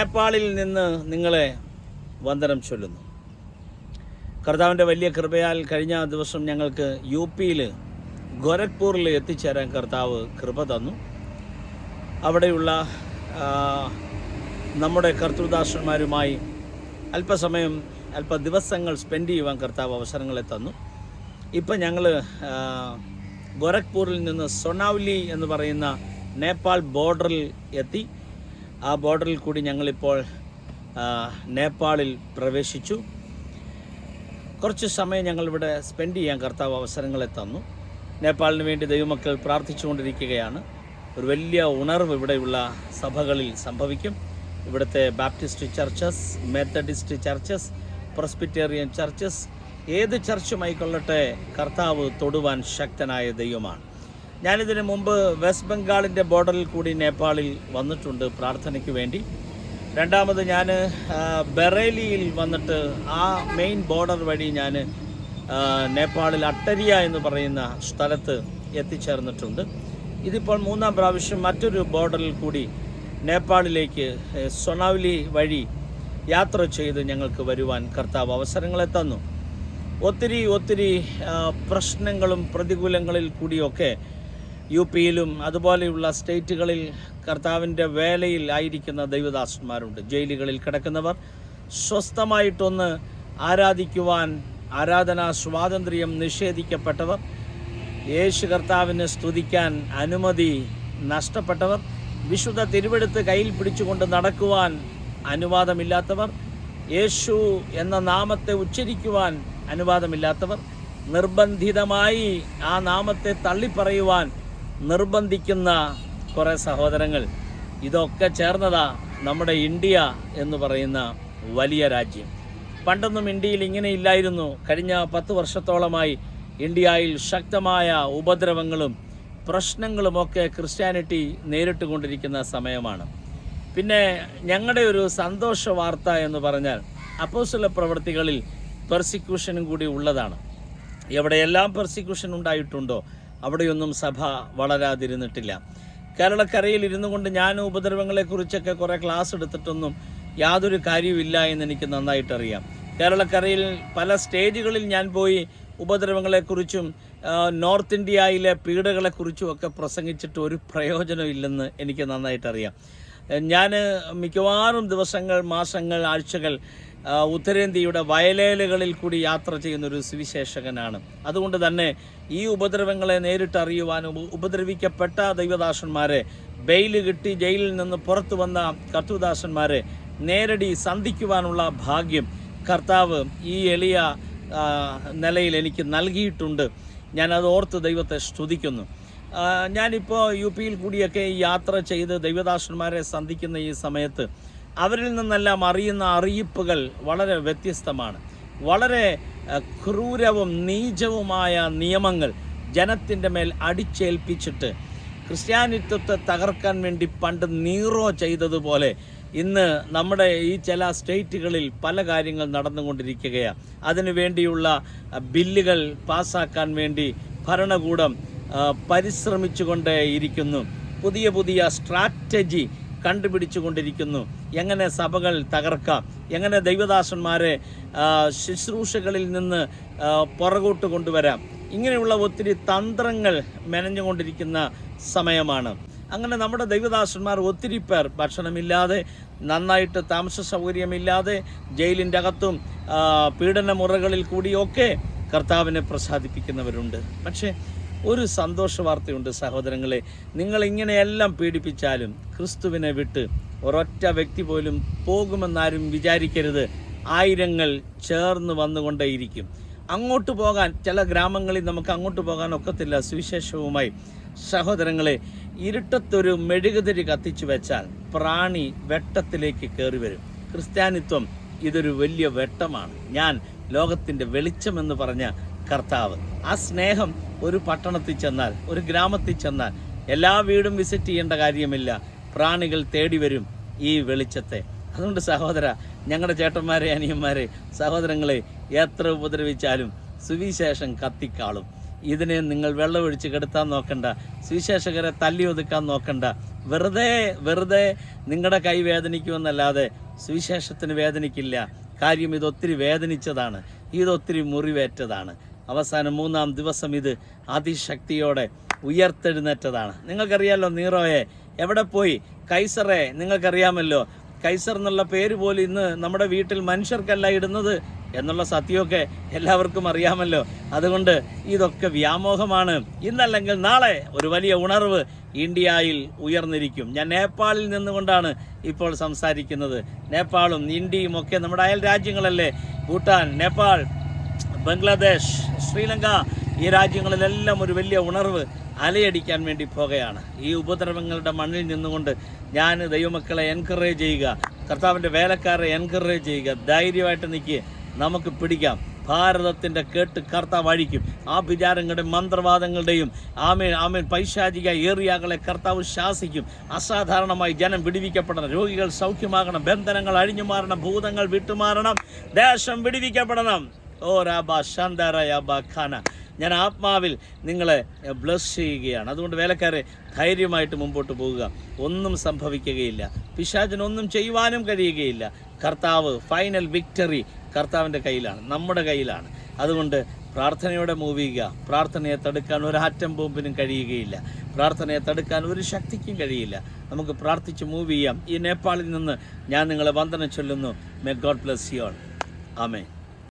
നേപ്പാളിൽ നിന്ന് നിങ്ങളെ വന്ദനം ചൊല്ലുന്നു. കർത്താവിന്റെ വലിയ കൃപയാൽ കഴിഞ്ഞ ദിവസം ഞങ്ങൾക്ക് യു പിയിൽ ഗോരഖ്പൂരിൽ എത്തിച്ചേരാൻ കർത്താവ് കൃപ തന്നു. അവിടെയുള്ള നമ്മുടെ കർത്തൃദാസന്മാരുമായി അല്പസമയം അല്പ ദിവസങ്ങൾ സ്പെൻഡ് ചെയ്യുവാൻ കർത്താവ് അവസരങ്ങളെ തന്നു. ഇപ്പം ഞങ്ങൾ ഗോരഖ്പൂരിൽ നിന്ന് സൊണാവ്ലി എന്ന് പറയുന്ന നേപ്പാൾ ബോർഡറിൽ എത്തി. ആ ബോർഡറിൽ കൂടി ഞങ്ങളിപ്പോൾ നേപ്പാളിൽ പ്രവേശിച്ചു. കുറച്ച് സമയം ഞങ്ങളിവിടെ സ്പെൻഡ് ചെയ്യാൻ കർത്താവ് അവസരങ്ങളെ തന്നു. നേപ്പാളിന് വേണ്ടി ദൈവമക്കൾ പ്രാർത്ഥിച്ചുകൊണ്ടിരിക്കുകയാണ്. ഒരു വലിയ ഉണർവ് ഇവിടെയുള്ള സഭകളിൽ സംഭവിക്കും. ഇവിടുത്തെ Baptist churches Methodist churches Presbyterian churches ഏത് ചർച്ചുമായിക്കൊള്ളട്ടെ കർത്താവ് തൊടുവാൻ ശക്തനായ ദൈവമാണ്. ഞാനിതിന് മുമ്പ് വെസ്റ്റ് ബംഗാളിന്റെ ബോർഡറിൽ കൂടി നേപ്പാളിൽ വന്നിട്ടുണ്ട് പ്രാർത്ഥനയ്ക്ക് വേണ്ടി. രണ്ടാമത് ഞാൻ ബറേലിയിൽ വന്നിട്ട് ആ മെയിൻ ബോർഡർ വഴി ഞാൻ നേപ്പാളിൽ അട്ടരിയ എന്ന് പറയുന്ന സ്ഥലത്ത് എത്തിച്ചേർന്നിട്ടുണ്ട്. ഇതിപ്പോൾ മൂന്നാം പ്രാവശ്യം മറ്റൊരു ബോർഡറിൽ കൂടി നേപ്പാളിലേക്ക് സൊണാവലി വഴി യാത്ര ചെയ്ത് ഞങ്ങൾക്ക് വരുവാൻ കർത്താവ് അവസരങ്ങളെ തന്നു. ഒത്തിരി ഒത്തിരി പ്രശ്നങ്ങളും പ്രതികൂലങ്ങളിൽ കൂടിയൊക്കെ യു പിയിലും അതുപോലെയുള്ള സ്റ്റേറ്റുകളിൽ കർത്താവിന്റെ വേലയിൽ ആയിരിക്കുന്ന ദൈവദാസന്മാരുണ്ട്. ജയിലുകളിൽ കിടക്കുന്നവർ സ്വസ്ഥമായിട്ടൊന്ന് ആരാധിക്കുവാൻ ആരാധനാ സ്വാതന്ത്ര്യം നിഷേധിക്കപ്പെട്ടവർ യേശു കർത്താവിനെ സ്തുതിക്കാൻ അനുമതി നഷ്ടപ്പെട്ടവർ വിശുദ്ധ തിരുവെടുത്ത് കയ്യിൽ പിടിച്ചുകൊണ്ട് നടക്കുവാൻ അനുവാദമില്ലാത്തവർ യേശു എന്ന നാമത്തെ ഉച്ചരിക്കുവാൻ അനുവാദമില്ലാത്തവർ നിർബന്ധിതമായി ആ നാമത്തെ തള്ളിപ്പറയുവാൻ നിർബന്ധിക്കുന്ന കുറേ സഹോദരങ്ങൾ. ഇതൊക്കെ ചേർന്നതാ നമ്മുടെ ഇന്ത്യ എന്ന് പറയുന്ന വലിയ രാജ്യം. പണ്ടൊന്നും ഇന്ത്യയിൽ ഇങ്ങനെ ഇല്ലായിരുന്നു. കഴിഞ്ഞ പത്ത് വർഷത്തോളമായി ഇന്ത്യയിൽ ശക്തമായ ഉപദ്രവങ്ങളും പ്രശ്നങ്ങളുമൊക്കെ ക്രിസ്ത്യാനിറ്റി നേരിട്ടുകൊണ്ടിരിക്കുന്ന സമയമാണ്. പിന്നെ ഞങ്ങളുടെ ഒരു സന്തോഷ വാർത്ത എന്ന് പറഞ്ഞാൽ അപ്പോസ്തല പ്രവൃത്തികളിൽ പെർസിക്യൂഷനും കൂടി ഉള്ളതാണ്. എവിടെയെല്ലാം പെർസിക്യൂഷൻ ഉണ്ടായിട്ടുണ്ടോ? അവിടെയൊന്നും സഭ വളരാതിരുന്നിട്ടില്ല. കേരളക്കരയിൽ ഇരുന്നു കൊണ്ട് ഞാൻ ഉപദ്രവങ്ങളെക്കുറിച്ചൊക്കെ കുറേ ക്ലാസ് എടുത്തിട്ടൊന്നും യാതൊരു കാര്യവുമില്ല എന്ന് എനിക്ക് നന്നായിട്ട് അറിയാം കേരളക്കരയിൽ പല സ്റ്റേജുകളിൽ ഞാൻ പോയി ഉപദ്രവങ്ങളെക്കുറിച്ചും നോർത്ത് ഇന്ത്യയിലെ പീഡകളെക്കുറിച്ചും ഒക്കെ പ്രസംഗിച്ചിട്ട് ഒരു പ്രയോജനമില്ലെന്ന് എനിക്ക് നന്നായിട്ടറിയാം. ഞാൻ മിക്കവാറും ദിവസങ്ങൾ മാസങ്ങൾ ആഴ്ചകൾ ഉത്തരേന്ത്യയുടെ വയലേലുകളിൽ കൂടി യാത്ര ചെയ്യുന്ന ഒരു സുവിശേഷകനാണ്. അതുകൊണ്ട് തന്നെ ഈ ഉപദ്രവങ്ങളെ നേരിട്ടറിയുവാൻ ഉപ- ഉപദ്രവിക്കപ്പെട്ട ദൈവദാസന്മാരെ ബെയിൽ കിട്ടി ജയിലിൽ നിന്ന് പുറത്തു വന്ന കർത്തുദാസന്മാരെ നേരടി സന്ധിക്കുവാനുള്ള ഭാഗ്യം കർത്താവ് ഈ എളിയ നിലയിൽ എനിക്ക് നൽകിയിട്ടുണ്ട്. അത് ഓർത്ത് ദൈവത്തെ സ്തുതിക്കുന്നു. ഞാനിപ്പോൾ യു പിയിൽ കൂടിയൊക്കെ യാത്ര ചെയ്ത് ദൈവദാസന്മാരെ സന്ധിക്കുന്ന ഈ സമയത്ത് അവരിൽ നിന്നെല്ലാം അറിയുന്ന അറിയിപ്പുകൾ വളരെ വ്യത്യസ്തമാണ്. വളരെ ക്രൂരവും നീചവുമായ നിയമങ്ങൾ ജനത്തിന്റെ മേൽ അടിച്ചേൽപ്പിച്ചിട്ട് ക്രിസ്ത്യാനിത്വത്തെ തകർക്കാൻ വേണ്ടി പണ്ട് നീറോ ചെയ്തതുപോലെ ഇന്ന് നമ്മുടെ ഈ ചില സ്റ്റേറ്റുകളിൽ പല കാര്യങ്ങൾ നടന്നുകൊണ്ടിരിക്കുകയാണ്. അതിനു വേണ്ടിയുള്ള ബില്ലുകൾ പാസ്സാക്കാൻ വേണ്ടി ഭരണകൂടം പരിശ്രമിച്ചുകൊണ്ടേയിരിക്കുന്നു. പുതിയ പുതിയ സ്ട്രാറ്റജി കണ്ടുപിടിച്ചുകൊണ്ടിരിക്കുന്നു. എങ്ങനെ സഭകൾ തകർക്കാം? എങ്ങനെ ദൈവദാസന്മാരെ ശുശ്രൂഷകളിൽ നിന്ന് പുറകോട്ട് കൊണ്ടുവരാം? ഇങ്ങനെയുള്ള ഒത്തിരി തന്ത്രങ്ങൾ മെനഞ്ഞുകൊണ്ടിരിക്കുന്ന സമയമാണ്. അങ്ങനെ നമ്മുടെ ദൈവദാസന്മാർ ഒത്തിരി പേർ ഭക്ഷണമില്ലാതെ നന്നായിട്ട് താമസ സൗകര്യമില്ലാതെ ജയിലിന്റെ അകത്തും ആ, പീഡന മുറകളിൽ കൂടിയൊക്കെ കർത്താവിനെ പ്രസാദിപ്പിക്കുന്നവരുണ്ട്. പക്ഷേ ഒരു സന്തോഷ വാർത്തയുണ്ട് സഹോദരങ്ങളെ. നിങ്ങൾ ഇങ്ങനെയെല്ലാം പീഡിപ്പിച്ചാലും ക്രിസ്തുവിനെ വിട്ട് ഒരൊറ്റ വ്യക്തി പോലും പോകുമെന്നാരും വിചാരിക്കരുത്. ആയിരങ്ങൾ ചേർന്ന് വന്നുകൊണ്ടേയിരിക്കും. അങ്ങോട്ട് പോകാൻ ചില ഗ്രാമങ്ങളിൽ നമുക്ക് അങ്ങോട്ട് പോകാൻ ഒക്കത്തില്ല. സുവിശേഷവുമായി സഹോദരങ്ങളെ ഇരുട്ടത്തൊരു മെഴുകുതിരി കത്തിച്ചു വെച്ചാൽ പ്രാണി വെട്ടത്തിലേക്ക് കയറി വരും ക്രിസ്ത്യാനിത്വം ഇതൊരു വലിയ വെട്ടമാണ്. ഞാൻ ലോകത്തിന്റെ വെളിച്ചമെന്ന് പറഞ്ഞ കർത്താവ്. ആ സ്നേഹം ഒരു പട്ടണത്തിൽ ചെന്നാൽ ഒരു ഗ്രാമത്തിൽ ചെന്നാൽ എല്ലാ വീടും വിസിറ്റ് ചെയ്യേണ്ട കാര്യമില്ല. പ്രാണികൾ തേടി വരും ഈ വെളിച്ചത്തെ. അതുകൊണ്ട് സഹോദര ഞങ്ങളുടെ ചേട്ടന്മാരെ അനിയന്മാരെ സഹോദരങ്ങളെ എത്ര ഉപദ്രവിച്ചാലും സുവിശേഷം കത്തിക്കാളും. ഇതിനെ നിങ്ങൾ വെള്ളമൊഴിച്ച് കെടുത്താൻ നോക്കണ്ട സുവിശേഷകരെ തല്ലി ഒതുക്കാൻ നോക്കണ്ട. വെറുതെ വെറുതെ നിങ്ങളുടെ കൈ വേദനിക്കുമെന്നല്ലാതെ സുവിശേഷത്തിന് വേദനിക്കില്ല. കാര്യം ഇതൊത്തിരി വേദനിച്ചതാണ്. ഇതൊത്തിരി മുറിവേറ്റതാണ്. അവസാനം മൂന്നാം ദിവസം ഇത് അതിശക്തിയോടെ ഉയർത്തെഴുന്നേറ്റതാണ്. നിങ്ങൾക്കറിയാലോ നീറോയെ എവിടെ പോയി? കൈസറെ നിങ്ങൾക്കറിയാമല്ലോ കൈസർ എന്നുള്ള പേര് പോലും ഇന്ന് നമ്മുടെ വീട്ടിൽ മനുഷ്യർക്കല്ല ഇടുന്നത് എന്നുള്ള സത്യമൊക്കെ എല്ലാവർക്കും അറിയാമല്ലോ. അതുകൊണ്ട് ഇതൊക്കെ വ്യാമോഹമാണ്. ഇന്നല്ലെങ്കിൽ നാളെ ഒരു വലിയ ഉണർവ് ഇന്ത്യയിൽ ഉയർന്നിരിക്കും. ഞാൻ നേപ്പാളിൽ നിന്നുകൊണ്ടാണ് ഇപ്പോൾ സംസാരിക്കുന്നത്. നേപ്പാളും ഇന്ത്യയും ഒക്കെ നമ്മുടെ അയൽ രാജ്യങ്ങളല്ലേ? ഭൂട്ടാൻ നേപ്പാൾ ബംഗ്ലാദേശ് ശ്രീലങ്ക ഈ രാജ്യങ്ങളിലെല്ലാം ഒരു വലിയ ഉണർവ് അലയടിക്കാൻ വേണ്ടി പോകുകയാണ് ഈ ഉപദ്രവങ്ങളുടെ മണ്ണിൽ നിന്നുകൊണ്ട് ഞാൻ ദൈവമക്കളെ എൻകറേജ് ചെയ്യുക. കർത്താവിന്റെ വേലക്കാരെ എൻകറേജ് ചെയ്യുക. ധൈര്യമായിട്ട് നിൽക്കുക നമുക്ക് പിടിക്കാം. ഭാരതത്തിന്റെ കേട്ട് കർത്താവ് അഴിക്കും. ആ വിചാരങ്ങളുടെയും മന്ത്രവാദങ്ങളുടെയും ആമേൻ ആമേൻ. പൈശാചിക ഏറിയാകളെ കർത്താവ് ശാസിക്കും. അസാധാരണമായി ജനം വിടിവിക്കപ്പെടണം. രോഗികൾ സൗഖ്യമാകണം. ബന്ധനങ്ങൾ അഴിഞ്ഞു മാറണം. ഭൂതങ്ങൾ വിട്ടുമാറണം. ദേശം വിടിവിക്കപ്പെടണം. ഓ രാബ ശാന്താരായ യാബ ഖാന. ഞാൻ ആത്മാവിൽ നിങ്ങളെ ബ്ലസ് ചെയ്യുകയാണ്. അതുകൊണ്ട് വേലക്കാരെ ധൈര്യമായിട്ട് മുമ്പോട്ട് പോവുക ഒന്നും സംഭവിക്കുകയില്ല. പിശാചിനൊന്നും ചെയ്യുവാനും കഴിയുകയില്ല. കർത്താവ് ഫൈനൽ വിക്ടറി കർത്താവിന്റെ കയ്യിലാണ് നമ്മുടെ കയ്യിലാണ്. അതുകൊണ്ട് പ്രാർത്ഥനയോടെ മൂവ് ചെയ്യുക. പ്രാർത്ഥനയെ തടുക്കാൻ ഒരു ആറ്റം ബോംബിനും കഴിയുകയില്ല. പ്രാർത്ഥനയെ തടുക്കാൻ ഒരു ശക്തിക്കും കഴിയില്ല. നമുക്ക് പ്രാർത്ഥിച്ച് മൂവ് ചെയ്യാം. ഈ നേപ്പാളിൽ നിന്ന് ഞാൻ നിങ്ങളെ വന്ദനം ചൊല്ലുന്നു. മെ ഗോഡ് ബ്ലസ് യു ആൾ ആമേ